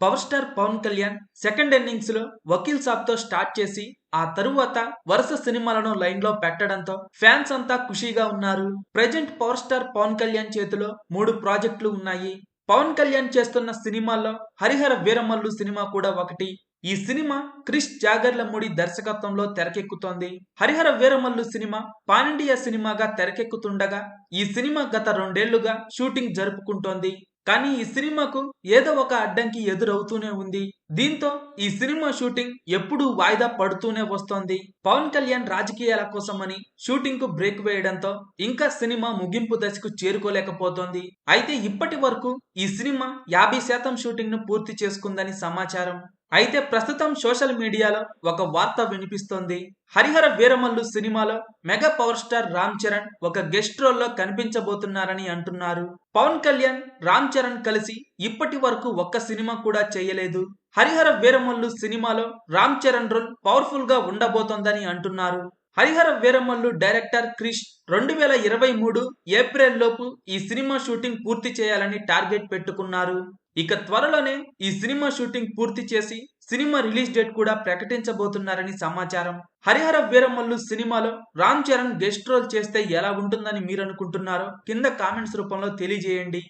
Power star Pawan Kalyan second ఇన్నింగ్స్లో Vakeel సాబ్తో start చేసి ఆ తరువాత వరుస సినిమాలను లైన్లో పెట్టడంతో ఫ్యాన్స్ అంతా ఖుషీగా ఉన్నారు. Present power star Pawan Kalyan చేతిలో మూడు ప్రాజెక్టులు ఉన్నాయి. పవన్ కళ్యాణ్ చేస్తున్న సినిమాల్లో హరిహర వీరమల్లు సినిమా కూడా ఒకటి. ఈ సినిమా క్రిష్ జాగర్లమూడి దర్శకత్వంలో తెరకెక్కుతోంది. Harihara Veeramallu cinema pan India సినిమాగా తెరకెక్కుతుండగా ఈ సినిమా గత రెండేళ్ళుగా షూటింగ్ జరుపుకుంటోంది. కానీ ఈ సినిమాకు ఏదో ఒక అడ్డంకి ఎదురవుతూనే ఉంది. దీంతో ఈ సినిమా షూటింగ్ ఎప్పుడూ వాయిదా పడుతూనే వస్తోంది. పవన్ కళ్యాణ్ రాజకీయాల కోసమని షూటింగ్కు బ్రేక్ వేయడంతో ఇంకా సినిమా ముగింపు దశకు చేరుకోలేకపోతోంది. అయితే ఇప్పటి వరకు ఈ సినిమా యాభై శాతం షూటింగ్ను పూర్తి చేసుకుందని సమాచారం. అయితే ప్రస్తుతం సోషల్ మీడియాలో ఒక వార్త వినిపిస్తోంది. హరిహర వీరమల్లు సినిమాలో mega power star Ram Charan ఒక గెస్ట్ రోల్లో కనిపించబోతున్నారని అంటున్నారు. పవన్ కళ్యాణ్ రామ్ చరణ్ కలిసి ఇప్పటి వరకు ఒక్క సినిమా కూడా చేయలేదు. హరిహర వీరమల్లు సినిమాలో రామ్ చరణ్ రోల్ పవర్ఫుల్గా ఉండబోతోందని అంటున్నారు. హరిహర వీరమల్లు డైరెక్టర్ క్రిష్ రెండు వేల ఇరవై మూడు ఏప్రిల్ లోపు ఈ సినిమా షూటింగ్ పూర్తి చేయాలని టార్గెట్ పెట్టుకున్నారు. ఇక త్వరలోనే ఈ సినిమా షూటింగ్ పూర్తి చేసి సినిమా రిలీజ్ డేట్ కూడా ప్రకటించబోతున్నారని సమాచారం. హరిహర వీరమల్లు సినిమాలో రామ్ చరణ్ గెస్ట్ రోల్ చేస్తే ఎలా ఉంటుందని మీరు అనుకుంటున్నారో కింద కామెంట్స్ రూపంలో తెలియజేయండి.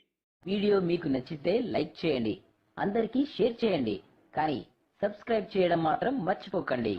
వీడియో మీకు నచ్చితే లైక్ చేయండి అందరికీ షేర్ చేయండి కానీ సబ్స్క్రైబ్ చేయడం మాత్రం మర్చిపోకండి.